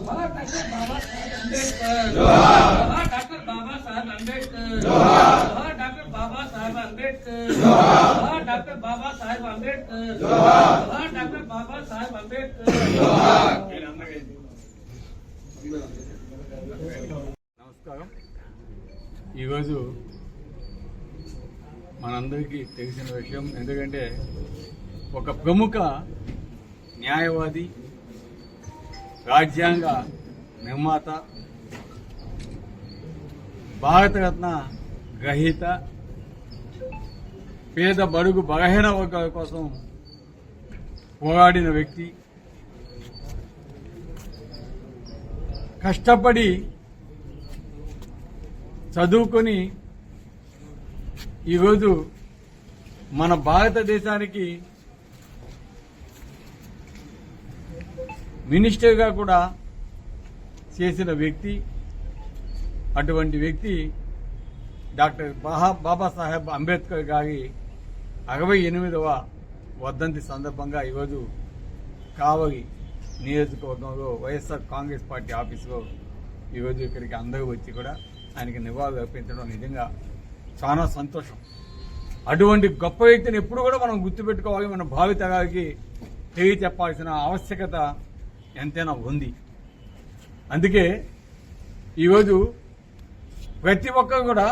Doctor Baba Saheb Ambedkar doctor Baba Saheb Ambedkar జోహార్ doctor Baba Saheb Ambedkar doctor Baba Saheb Ambedkar నమస్కారం. ఈరోజు మనందరికీ తెలిసిన విషయం ఎందుకంటే ఒక ప్రముఖ న్యాయవాది రాజ్యాంగ నిర్మాత భారతరత్న గ్రహీత పేద బడుగు బలహీన వర్గాల కోసం పోరాడిన వ్యక్తి. కష్టపడి చదువుకొని ఈరోజు మన భారతదేశానికి మినిస్టర్గా కూడా చేసిన వ్యక్తి అటువంటి వ్యక్తి డాక్టర్ బాహా బాబాసాహెబ్ అంబేద్కర్ గారి అరవై ఎనిమిదవ వర్ధంతి సందర్భంగా ఈరోజు కావలి నియోజకవర్గంలో వైఎస్ఆర్ కాంగ్రెస్ పార్టీ ఆఫీసులో ఈరోజు ఇక్కడికి అందరూ వచ్చి కూడా ఆయనకి నివాళులు అర్పించడం నిజంగా చాలా సంతోషం. అటువంటి గొప్ప వ్యక్తిని ఎప్పుడు కూడా మనం గుర్తుపెట్టుకోవాలి మన భావితరాలకి తెలియ చెప్పాల్సిన ఆవశ్యకత ఎంతైనా ఉంది. అందుకే ఈరోజు ప్రతి ఒక్కరు కూడా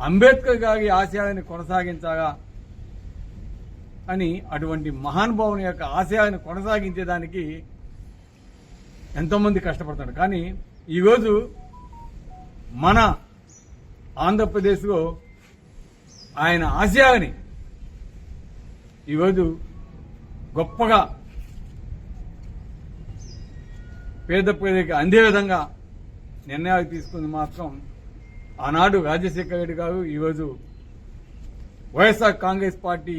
అంబేద్కర్ గారి ఆశయాన్ని కొనసాగించగా అని అటువంటి మహానుభావుని యొక్క ఆశయాన్ని కొనసాగించేదానికి ఎంతోమంది కష్టపడతారు కానీ ఈరోజు మన ఆంధ్రప్రదేశ్లో ఆయన ఆశయాన్ని ఈరోజు గొప్పగా పేద పేదకి అందే విధంగా నిర్ణయాలు తీసుకుంది మాత్రం ఆనాడు రాజశేఖర రెడ్డి గారు ఈరోజు వైఎస్ఆర్ కాంగ్రెస్ పార్టీ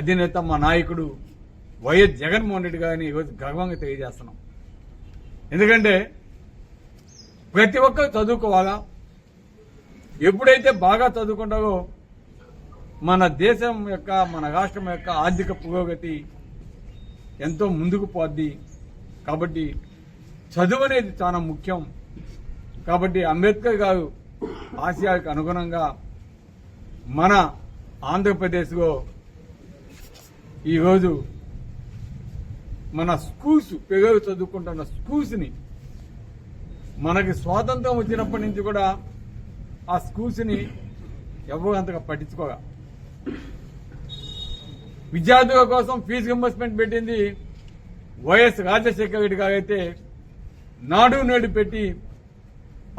అధినేత మా నాయకుడు వైఎస్ జగన్మోహన్ రెడ్డి గారిని ఈరోజు గర్వంగా తెలియజేస్తున్నాం. ఎందుకంటే ప్రతి ఒక్కరు చదువుకోవాలా? ఎప్పుడైతే బాగా చదువుకుంటారో మన దేశం యొక్క మన రాష్ట్రం యొక్క ఆర్థిక పురోగతి ఎంతో ముందుకు పోద్ది. కాబట్టి చదువు అనేది చాలా ముఖ్యం. కాబట్టి అంబేద్కర్ గారు ఆశయాలకు అనుగుణంగా మన ఆంధ్రప్రదేశ్లో ఈరోజు మన స్కూల్స్ పిల్లలు చదువుకుంటున్న స్కూల్స్ని మనకి స్వాతంత్రం వచ్చినప్పటి నుంచి కూడా ఆ స్కూల్స్ని ఎవరు అంతగా పట్టించుకోగా విద్యార్థుల కోసం ఫీజు రింబర్స్మెంట్ పెట్టింది వైఎస్ రాజశేఖర రెడ్డి గారైతే నాడు నేడు పెట్టి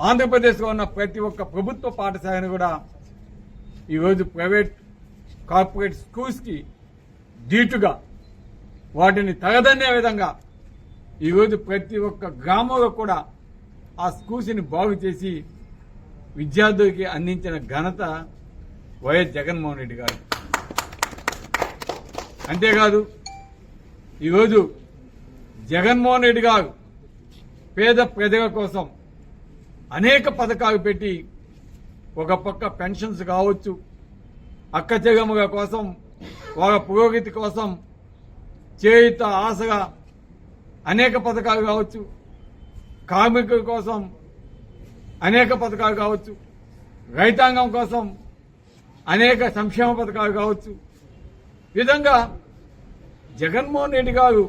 ఆంధ్రప్రదేశ్లో ఉన్న ప్రతి ఒక్క ప్రభుత్వ పాఠశాలను కూడా ఈరోజు ప్రైవేట్ కార్పొరేట్ స్కూల్స్కి ధీటుగా వాటిని తగదన్నే విధంగా ఈరోజు ప్రతి ఒక్క గ్రామంలో కూడా ఆ స్కూల్స్ని బాగు చేసి విద్యార్థులకి అందించిన ఘనత వైఎస్ జగన్మోహన్ రెడ్డి గారు. అంతేకాదు ఈరోజు జగన్మోహన్ రెడ్డి గారు పేద ప్రజల కోసం అనేక పథకాలు పెట్టి ఒక పక్క పెన్షన్స్ కావచ్చు అక్క చెగముల కోసం వాళ్ళ పురోగతి కోసం చేయుత ఆశగా అనేక పథకాలు కావచ్చు కార్మికుల కోసం అనేక పథకాలు కావచ్చు రైతాంగం కోసం అనేక సంక్షేమ పథకాలు కావచ్చు. విధంగా జగన్మోహన్ రెడ్డి గారు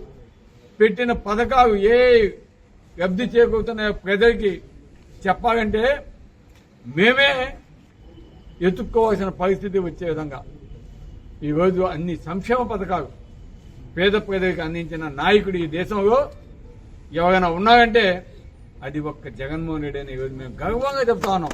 పెట్టిన పథకాలు ఏ లబ్ధి చేకూరుతున్నాయో ప్రజలకి చెప్పాలంటే మేమే ఎత్తుక్కోవాల్సిన పరిస్థితి వచ్చే విధంగా. ఈరోజు అన్ని సంక్షేమ పథకాలు పేద ప్రజలకు అందించిన నాయకుడు ఈ దేశంలో ఎవరైనా ఉన్నారంటే అది ఒక్క జగన్మోహన్ రెడ్డి అని ఈరోజు మేము గర్వంగా చెప్తా ఉన్నాం.